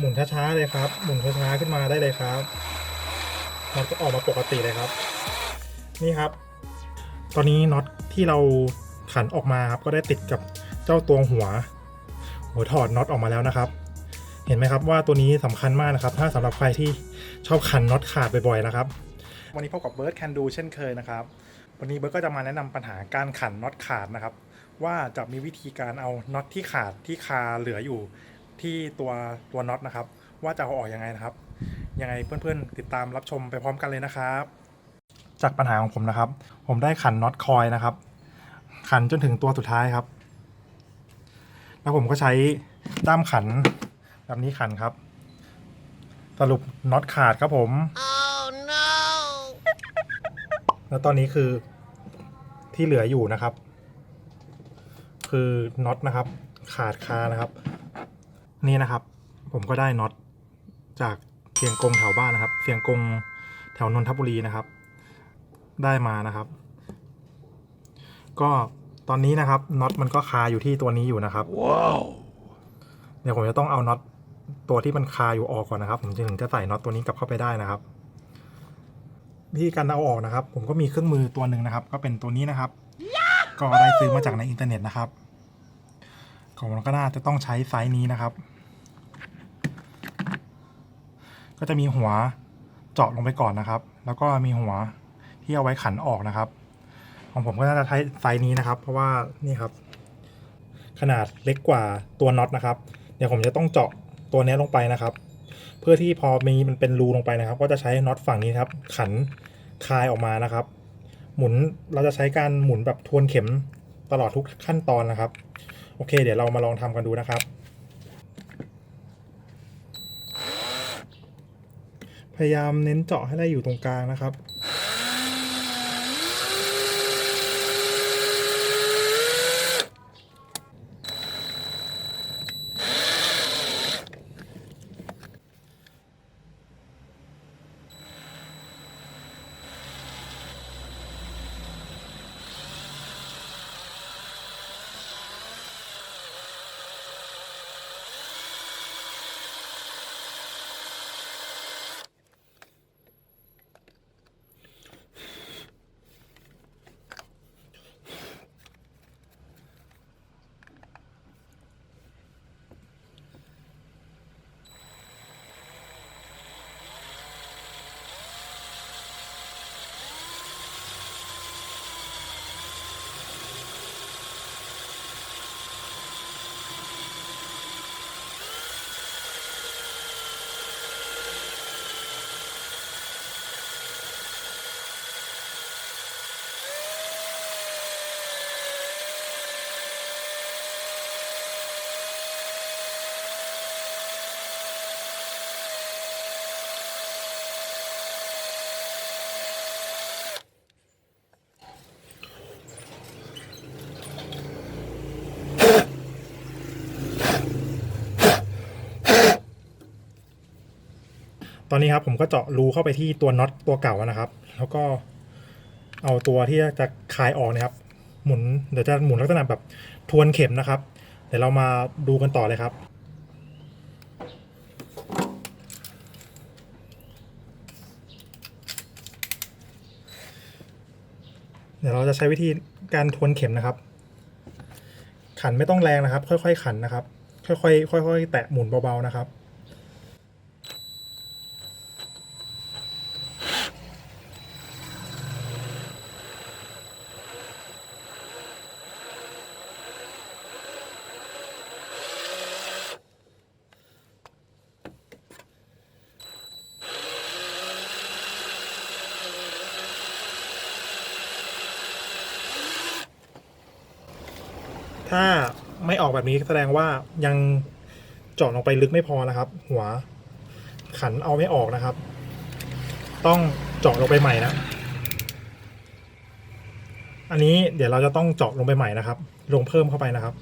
หมุนช้าๆเลยครับ หมุนช้าๆขึ้นมาได้เลยครับน็อตก็ออกมาปกติเลยครับ นี่ครับ ตอนนี้น็อตที่เราขันออกมาครับก็ได้ติดกับเจ้าตัวหัว หัวถอดน็อตออกมาแล้วนะครับ เห็นไหมครับว่าตัวนี้สำคัญมากนะครับ ถ้าสำหรับใครที่ชอบขันน็อตขาดบ่อยๆนะครับ วันนี้พบกับเบิร์ดแคนดูเช่นเคยนะครับ วันนี้เบิร์ดก็จะมาแนะนำปัญหาการขันน็อตขาดนะครับ ว่าจะมีวิธีการเอาน็อตที่ขาดที่คาเหลืออยู่ ที่ตัวตัวน็อตนะครับ ว่าจะเอาออกยังไงนะครับ ยังไงเพื่อนๆ ติดตามรับชมไปพร้อมกันเลยนะครับ จากปัญหาของผมนะครับ ผมได้ขันน็อตคอยนะครับ ขันจนถึงตัวสุดท้ายครับ แล้วผมก็ใช้ด้ามขันแบบนี้ขันครับ สรุปน็อตขาดครับผม Oh no! แล้วตอนนี้คือที่เหลืออยู่นะครับ คือน็อตนะครับ ขาดคานะครับ นี่นะครับ ผมก็ได้น็อตจากเฟียงกงแถวบ้านนะครับเฟียงกงแถวนนทบุรีนะครับ ได้มานะครับ ก็ตอนนี้นะครับน็อตมันก็คาอยู่ที่ตัวนี้อยู่นะครับ Wow! เดี๋ยวผมจะต้องเอาน็อตตัวที่มันคาอยู่ออกก่อนนะครับ ผมจึงถึงจะใส่น็อตตัวนี้กลับเข้าไปได้นะครับวิธีการเอาออกนะครับ ผมก็มีเครื่องมือตัวหนึ่งนะครับ ก็เป็นตัวนี้นะครับ ก็ได้ซื้อมาจากในอินเทอร์เน็ตนะครับ ของมันก็น่าจะต้องใช้ไซส์นี้นะครับ ก็จะมีหัวเจาะลงไปก่อนนะครับ แล้วก็มีหัวที่เอาไว้ขันออกนะครับ ของผมก็น่าจะใช้ไซส์นี้นะครับ เพราะว่านี่ครับ ขนาดเล็กกว่าตัวน็อตนะครับ เดี๋ยวผมจะต้องเจาะตัวนี้ลงไปนะครับ เพื่อที่พอมีมันเป็นรูลงไปนะครับ ก็จะใช้น็อตฝั่งนี้ครับ ขันคลายออกมานะครับ หมุนเราจะใช้การหมุนแบบทวนเข็มตลอดทุกขั้นตอนนะครับ โอเค เดี๋ยวเรามาลองทำกันดูนะครับ พยายามเน้นเจาะให้ได้อยู่ตรงกลางนะครับ ตอนนี้ครับผมก็เจาะรูเข้าไปที่ตัวน็อตตัวเก่านะครับ แล้วก็เอาตัวที่จะคลายออกนะครับ หมุนเดี๋ยวจะหมุนลักษณะแบบทวนเข็มนะครับ เดี๋ยวเรามาดูกันต่อเลยครับเดี๋ยวเราจะใช้วิธีการทวนเข็มนะครับ ขันไม่ต้องแรงนะครับ ค่อยๆขันนะครับ ค่อยๆค่อยๆแตะหมุนเบาๆนะครับ ถ้าไม่ออกแบบนี้แสดงว่ายังเจาะลงไปลึกไม่พอนะครับ หัวขันเอาไม่ออกนะครับ ต้องเจาะลงไปใหม่นะอันนี้เดี๋ยวเราจะต้องเจาะลงไปใหม่นะครับ ลงเพิ่มเข้าไปนะครับ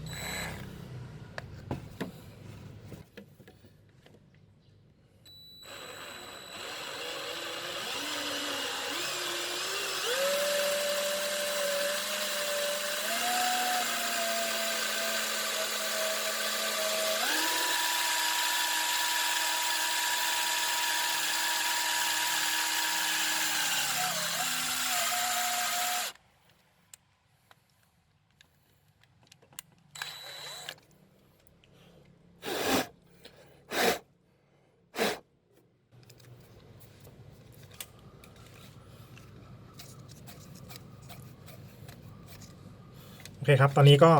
เคครับ ตอนนี้ก็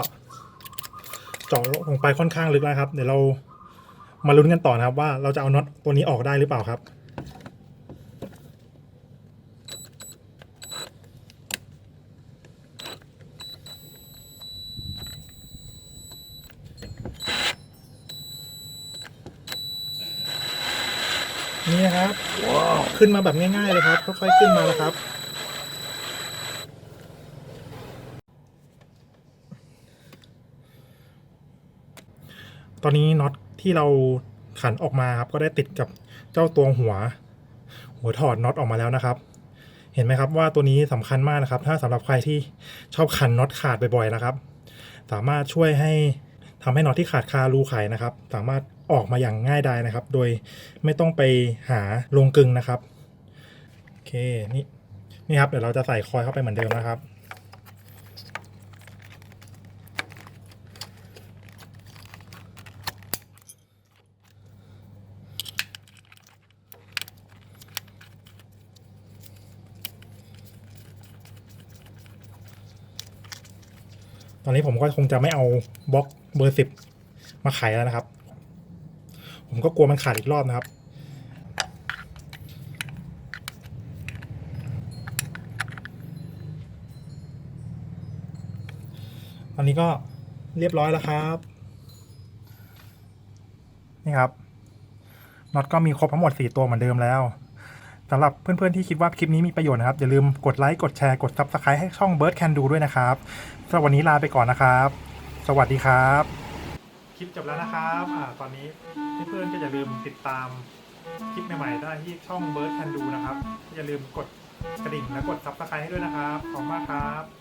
เจาะลงไปค่อนข้างลึกแล้วครับ เดี๋ยวเรามาลุ้นกันต่อนะครับ ว่าเราจะเอาน็อตตัวนี้ออกได้หรือเปล่าครับนี่นะครับ ขึ้นมาแบบง่ายๆเลยครับ ค่อยๆขึ้นมาแล้วครับ ตอนนี้น็อตที่เราขันออกมาครับก็ได้ติดกับเจ้าตัวหัว หัวถอดน็อตออกมาแล้วนะครับ เห็นไหมครับว่าตัวนี้สำคัญมากนะครับ ถ้าสำหรับใครที่ชอบขันน็อตขาดบ่อยๆนะครับ สามารถช่วยให้ทำให้น็อตที่ขาดคารูไขนะครับ สามารถออกมาอย่างง่ายดายนะครับ โดยไม่ต้องไปหาโรงกึงนะครับโอเคนี่นี่ครับเดี๋ยวเราจะใส่คอยเข้าไปเหมือนเดิมนะครับ อนนี้ผมก็คงจะไม่เอาบล็อกเบอร์สิบมาไขแล้วนะครับ ผมก็กลัวมันขาดอีกรอบนะครับตอนนี้ก็เรียบร้อยแล้วครับ นี่ครับน็อตก็มีครบทั้งหมด 4 ตัวเหมือนเดิมแล้ว สำหรับเพื่อนๆที่คิดว่าคลิปนี้มีประโยชน์นะครับ อย่าลืมกดไลค์กดแชร์กด Subscribe ให้ช่อง Bird Can Do ด้วยนะครับสำหรับวันนี้ลาไปก่อนนะครับ สวัสดีครับ คลิปจบแล้วนะครับอาตอนนี้เพื่อนๆก็อย่าลืมติดตามคลิปใหม่ๆได้ที่ช่อง Bird Can Do นะครับ อย่าลืมกดกระดิ่งและกด Subscribe ให้ด้วยนะครับ ขอบคุณมากครับ